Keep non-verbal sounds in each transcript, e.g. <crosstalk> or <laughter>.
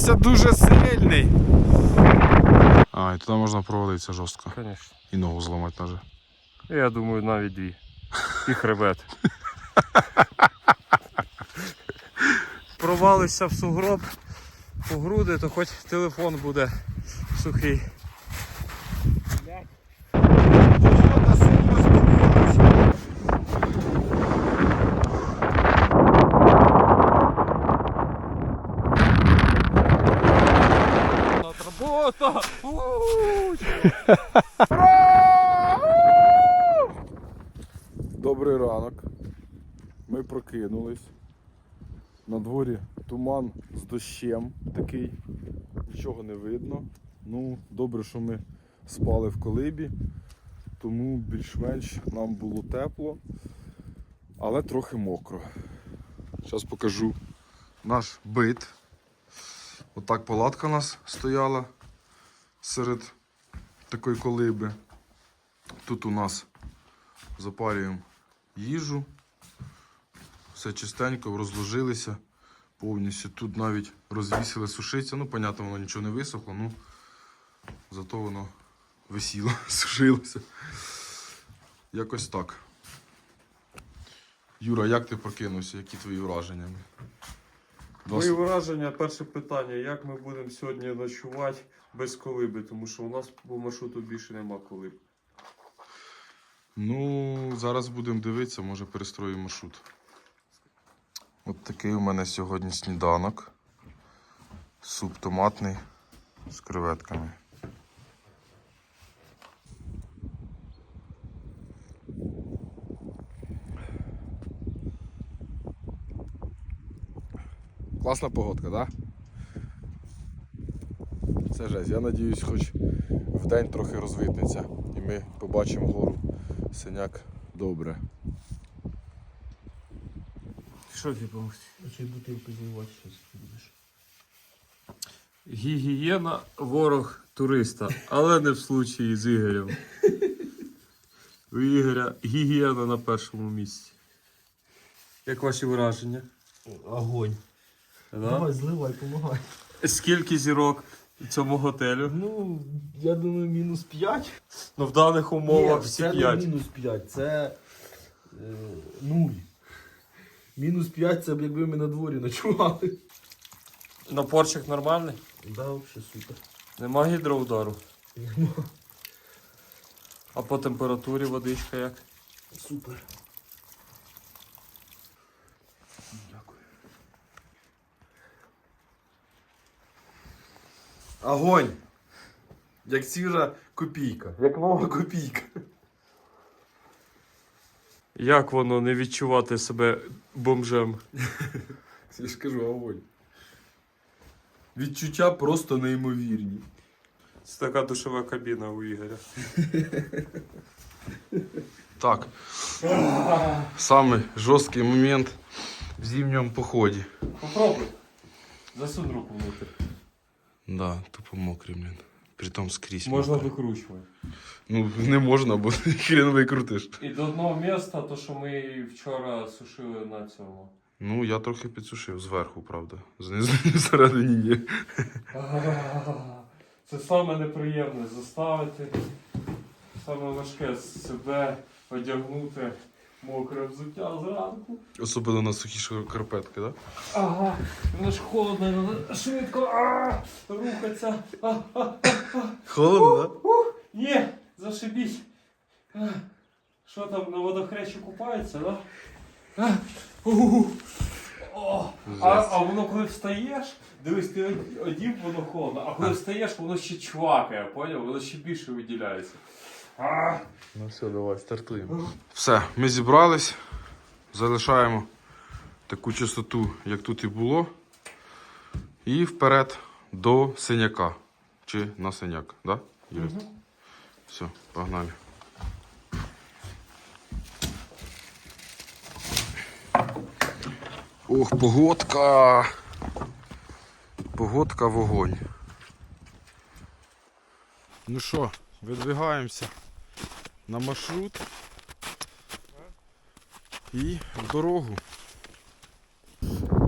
Попався дуже сильний. А, і туди можна провалитися жорстко. Звісно. І ногу зламати навіть. Я думаю, навіть дві. І хребет. <laughs> Провалився в сугроб у груди, то хоч телефон буде сухий. Погода сильно змінилася. Робота! Добрий ранок. Ми прокинулись. На дворі туман з дощем такий. Нічого не видно. Ну, добре, що ми спали в колибі, тому більш-менш нам було тепло, але трохи мокро. Зараз покажу наш бит. Отак палатка у нас стояла серед такої колиби. Тут у нас запарюємо їжу. Все чистенько, розложилися повністю. Тут навіть розвісили сушиться. Ну, понятно, воно нічого не висохло, ну зато воно висіло, <laughs> сушилося. Якось так. Юра, як ти прокинувся? Які твої враження? Мої враження, перше питання, як ми будемо сьогодні ночувати без колиби, тому що у нас по маршруту більше нема колиб. Ну, зараз будемо дивитися, може перестроїмо маршрут. От такий у мене сьогодні сніданок. Суп томатний з креветками. Класна погодка, так? Да? Це жесть. Я надіюсь, хоч в день трохи розвитнеться і ми побачимо гору синяк добре. Що ти помогти? Чи бутилку зливати щось будеш? Гігієна ворог туриста, але не в случаї з Ігорем. У Ігоря гігієна на першому місці. Як ваші враження? Огонь. Да? Давай, зливай, помагай. Скільки зірок цьому готелю? Ну, я думаю, мінус 5. Ну в даних умовах Ні, всі це не 5. мінус 5, це е, 0. Мінус 5 це б якби ми на дворі ночували. На порчик нормальний? Да, взагалі супер. Нема гідроудару. Нема. А по температурі водичка як? Супер. Огонь! Як свіжа копійка. Як нова копійка. Як воно не відчувати себе бомжем? <laughs> Я ж кажу, огонь. Відчуття просто неймовірні. Це така душова кабіна у Ігоря. <laughs> Так. Самий жорсткий момент в зимньому поході. Попробуй. Засунь руку внутрь. Да, тупо мокрий, блін. Притом скрізь. Можна мокрий. викручувати. Ну, не можна, бо <laughs> хрен викрутиш. І до одного міста, то що ми вчора сушили на цьому. Ну, я трохи підсушив зверху, правда. Знизу всередині ні. Це саме неприємне заставити. Саме важке себе одягнути мокре взуття зранку. Особливо на сухі шкарпетки, так? Ага, воно ж холодно, треба швидко а, рухатися. А, а, Да? Холодно, так? Ні, зашибіть. Що там, на водохрещі купаються, да? А. О, а, а воно коли встаєш, дивись, ти одів, воно холодно, а коли встаєш, воно ще чвакає, поняв? Воно ще більше виділяється. Ну все, давай, стартуємо. Все, ми зібрались, залишаємо таку чистоту, як тут і було. І вперед до синяка. Чи на синяк, да? Юрій? Все, погнали. Ох, погодка. Погодка вогонь. Ну що, видвигаємося на маршрут і в дорогу.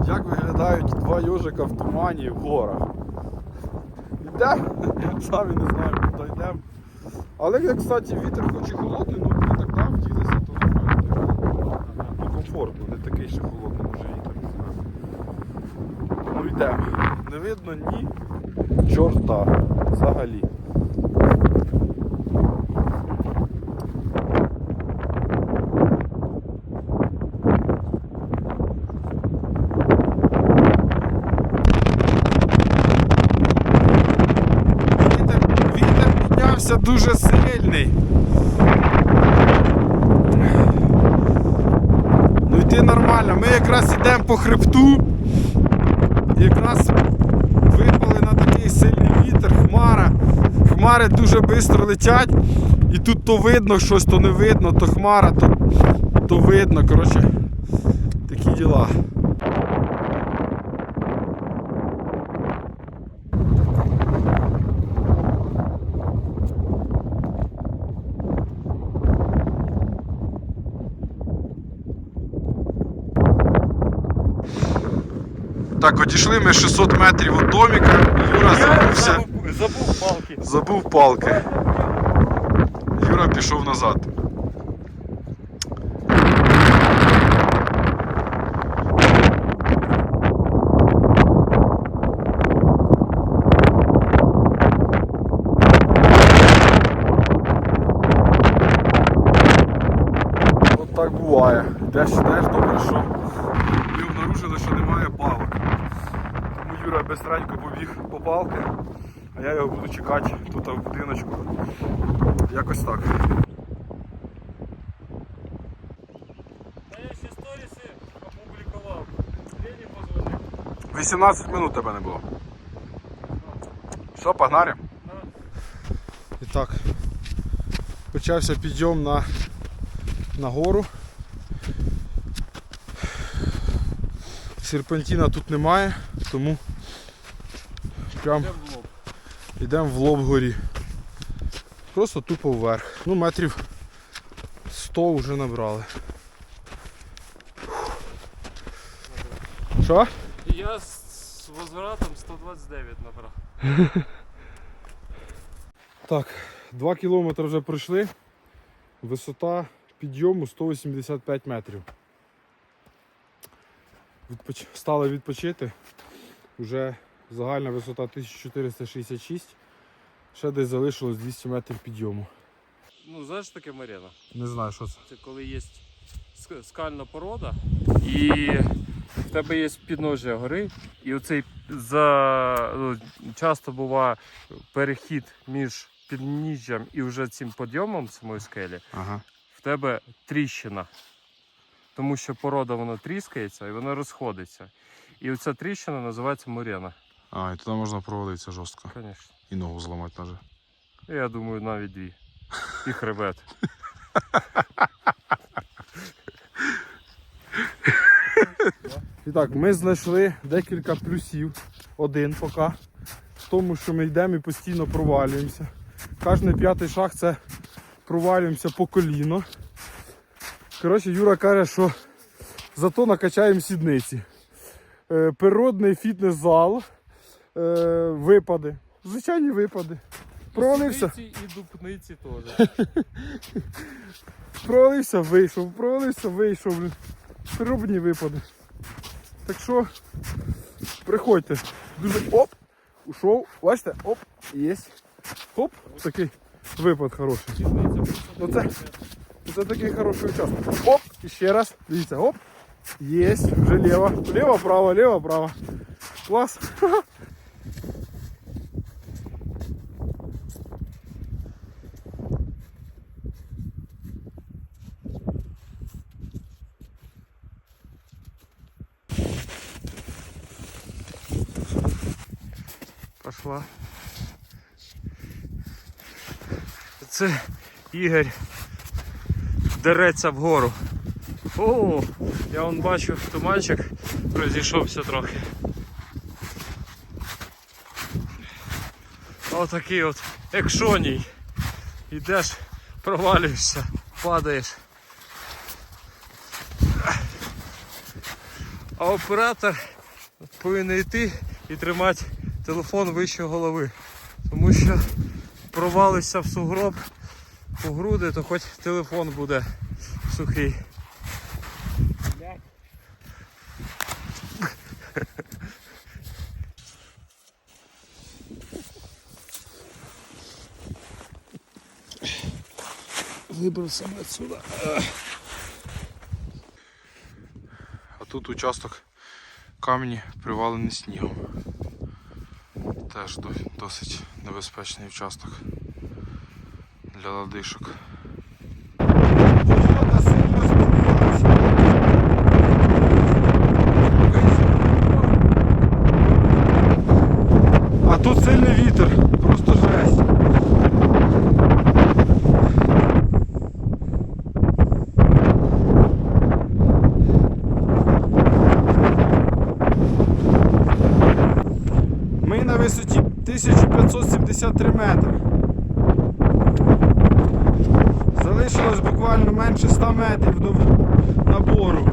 Як виглядають два йожика в тумані в горах? йдемо, <laughs> самі не знаємо, куди йдемо. Але як, кстати, вітер хоч і холодний, ну не так да, вділися, то. Ну, комфортно, не такий ще холодний може вітер. Ну йдемо. Не видно ні чорта взагалі. Вітер, вітер піднявся дуже сильний. Ну йти нормально. Ми якраз йдемо по хребту. Якраз випали на такий сильний вітер, хмара. Хмари дуже швидко летять. І тут то видно щось, то не видно, то хмара, то, то видно. Коротше, такі діла. Так, одійшли ми 600 метрів від доміка. Юра забувся. Забув палки. Забув палки. Юра пішов назад. От так буває. Йдеш, йдеш, добре, що ми обнаружили, що немає палок. Тому Юра бистренько побіг по палки, а я його буду чекати тут в будиночку. Якось так. Та я ще сторіси опублікував. Лені позвонив. 18 минут тебе не було. Що, погнали? І так, почався підйом на, на гору. Серпантіна тут немає, тому прям Йдемо в лоб. горі. Просто тупо вверх. Ну, метрів 100 вже набрали. Що? Я з возвратом 129 набрав. <laughs> Так, 2 кілометри вже пройшли. Висота підйому 185 метрів. Відпоч... Стали відпочити. Уже загальна висота 1466. Ще десь залишилось 200 метрів підйому. Ну, знаєш таке Маріна? Не знаю, що це. Це коли є скальна порода і в тебе є підножжя гори, і оцей за ну, часто буває перехід між підніжжям і вже цим підйомом самої скелі, Ага. в тебе тріщина. Тому що порода вона тріскається і вона розходиться. І оця тріщина називається морена. А, і туди можна провалитися жорстко. Звісно. І ногу зламати навіть. Я думаю, навіть дві. І хребет. І так, ми знайшли декілька плюсів. Один поки. В тому, що ми йдемо і постійно провалюємося. Кожний п'ятий шаг це провалюємося по коліно. Коротше, Юра каже, що зато накачаємо сідниці. Е, природний фітнес-зал. Е, випади. Звичайні випади. Провалився, і дупниці теж. <laughs> провалився, вийшов, провалився, вийшов. Природні випади. Так що приходьте. Дуже оп! Ушов. Бачите? Оп, є. Хоп, такий випад хороший. Ну це, це такий хороший участок. Оп, і ще раз. Дивіться, оп. Є, вже ліво. Ліво, право, ліво, право. Клас. <laughs> Пошла. Це Ігор дереться вгору. О, я вон бачу, туманчик розійшовся трохи. Отакий от екшоній. Ідеш, провалюєшся, падаєш. А оператор повинен йти і тримати телефон вище голови. Тому що провалишся в сугроб по груди, то хоч телефон буде сухий. Вибрався отсюда. А тут участок камені привалений снігом. Теж досить небезпечний участок для ладишок. Погода змінилася. А тут сильний вітер, просто жесть. Ми на висоті 1573 метри. Залишилось буквально менше 100 метрів до набору.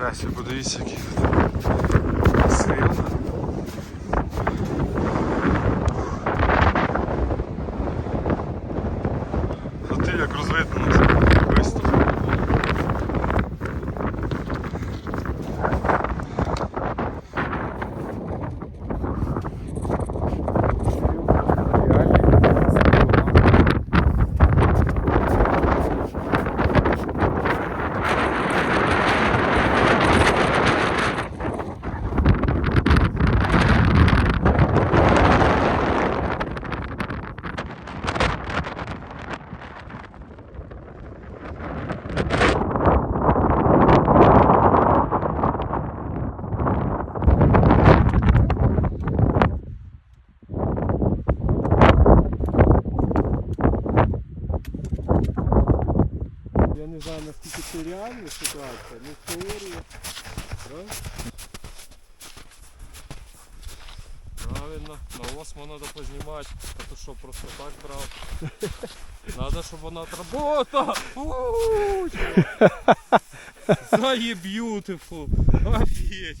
Жесть, подивіться, який тут сил. Ти як розвитнулося. Бистро. Я не знаю наскільки це реальна ситуація, ну теорія. Да? Правильно, на осмо треба познімати, а то що просто так брав. Надо, щоб вона отработала. <laughs> Фу, чувак. Зає beautiful. Офігеть.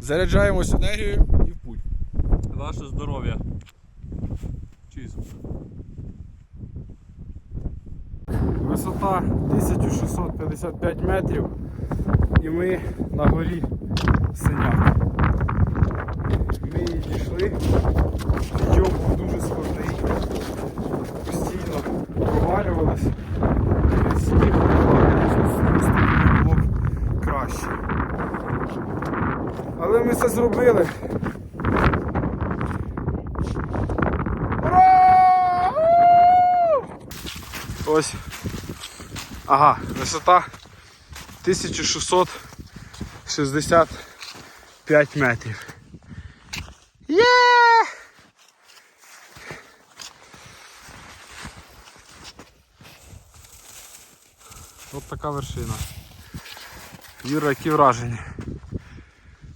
Заряджаємось енергією і в путь. Ваше здоров'я. Чиз. Висота 1655 метрів і ми на горі синяк. Ми її дійшли, підйом був дуже складний, постійно провалювались. Сніг було краще. Але ми це зробили. Ура! Ось Ага, висота 1665 метрів. Є! От така вершина. Юра, які враження?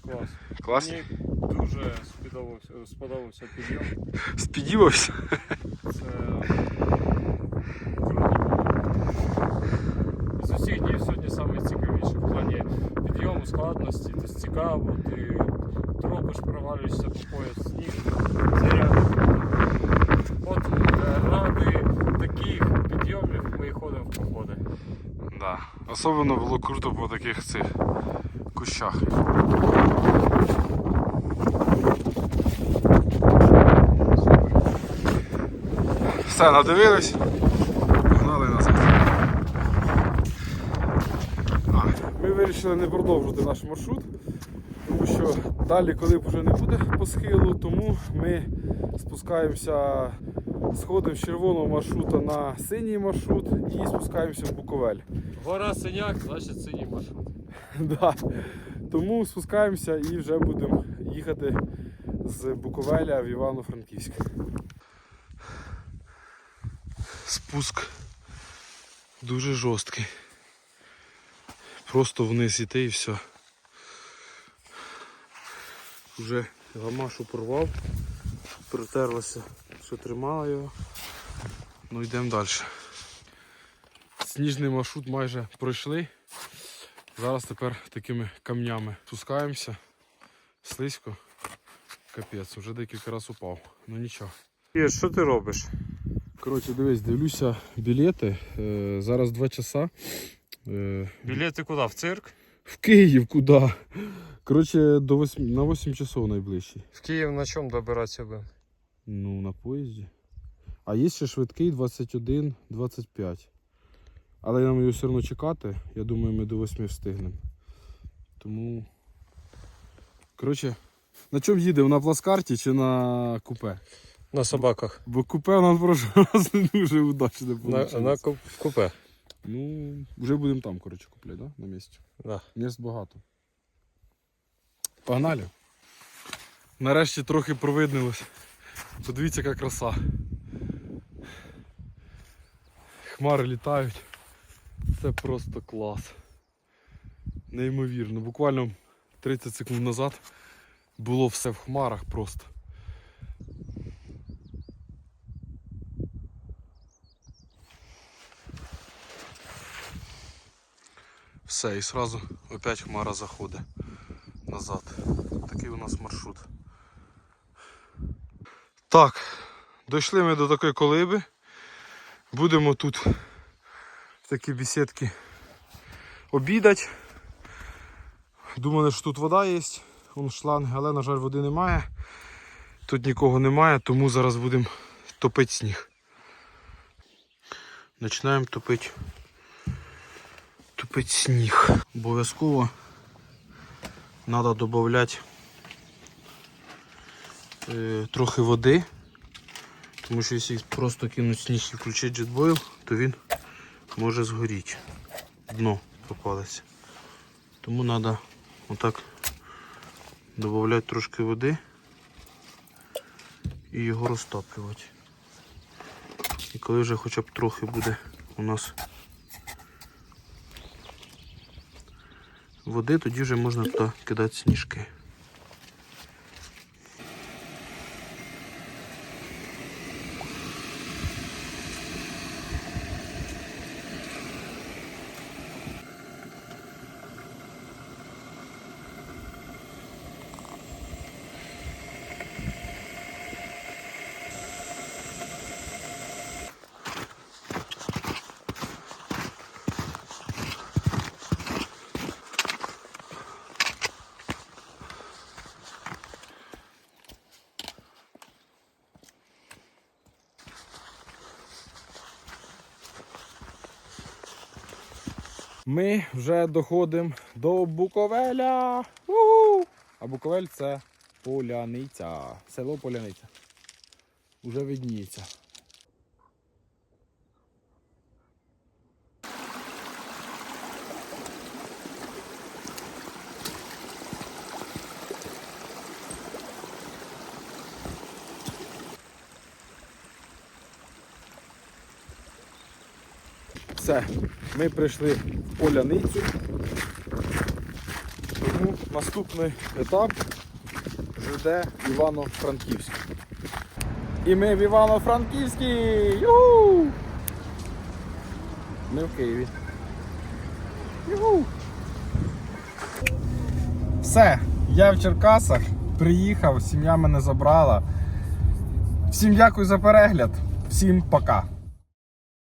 Клас. Клас? Мені дуже сподобався, сподобався підйом. Спідівався. Це круто. З усіх днів сьогодні найцікавіше в плані підйому, складності, тобто цікаво, ти тропиш, провалюєшся по пояс сніг. Це реально. От е, ради таких підйомів ми і ходимо в походи. Да. Особливо було круто по таких цих кущах. Все, надивились. Погнали назад. Ми вирішили не продовжувати наш маршрут, тому що далі, коли вже не буде по схилу, тому ми спускаємося, сходимо з червоного маршрута на синій маршрут і спускаємося в Буковель. Гора синяк, значить синій маршрут. <laughs> Да. Тому спускаємося і вже будемо їхати з Буковеля в Івано-Франківськ. Спуск дуже жорсткий. Просто вниз іти і все. Вже гамашу порвав, притерлося, що тримала його. Ну йдемо далі. Сніжний маршрут майже пройшли. Зараз тепер такими камнями спускаємося. Слизько. Капець, вже декілька разів упав. Ну нічого. І що ти робиш? Коротше, дивись, дивлюся білети. Е, зараз 2 часа. Е, Білети куди? В цирк? в Київ куди? Коротше, до 8, на 8 часов найближчий. В Київ на чому добиратися би? Ну, на поїзді. А є ще швидкий 21-25. Але нам його все одно чекати. Я думаю, ми до 8 встигнемо. Тому. Коротше, на чому їдемо? На плацкарті чи на купе? На собаках. Бо купе у нас прошлого <laughs> раз не дуже удачно На, на куп- купе. Ну, вже будемо там, коротше, купляти, да? На місці. Да. Міст багато. Погнали. Нарешті трохи провиднилось. Подивіться, яка краса. Хмари літають. Це просто клас. Неймовірно. Буквально 30 секунд назад було все в хмарах просто. Все, і сразу опять хмара заходить назад. Такий у нас маршрут. Так, дійшли ми до такої колиби. Будемо тут в такій бесідці обідати. Думали, що тут вода є, вон шланг, але, на жаль, води немає. Тут нікого немає, тому зараз будемо топити сніг. Починаємо топити тупить сніг. Обов'язково треба додати е, трохи води. Тому що якщо просто кинути сніг і включити джетбойл, то він може згоріти. Дно попалося. Тому треба отак додати трошки води і його розтоплювати. І коли вже хоча б трохи буде у нас води, тоді вже можна туди кидати сніжки. Ми вже доходимо до Буковеля. у А Буковель це Поляниця. Село Поляниця. Уже видніється. Все, ми прийшли в поляницю. Тому наступний етап ЖД Івано-Франківськ. І ми в Івано-Франківській! Ми в Києві. Юху! Все, я в Черкасах, приїхав, сім'я мене забрала. Всім дякую за перегляд, всім пока.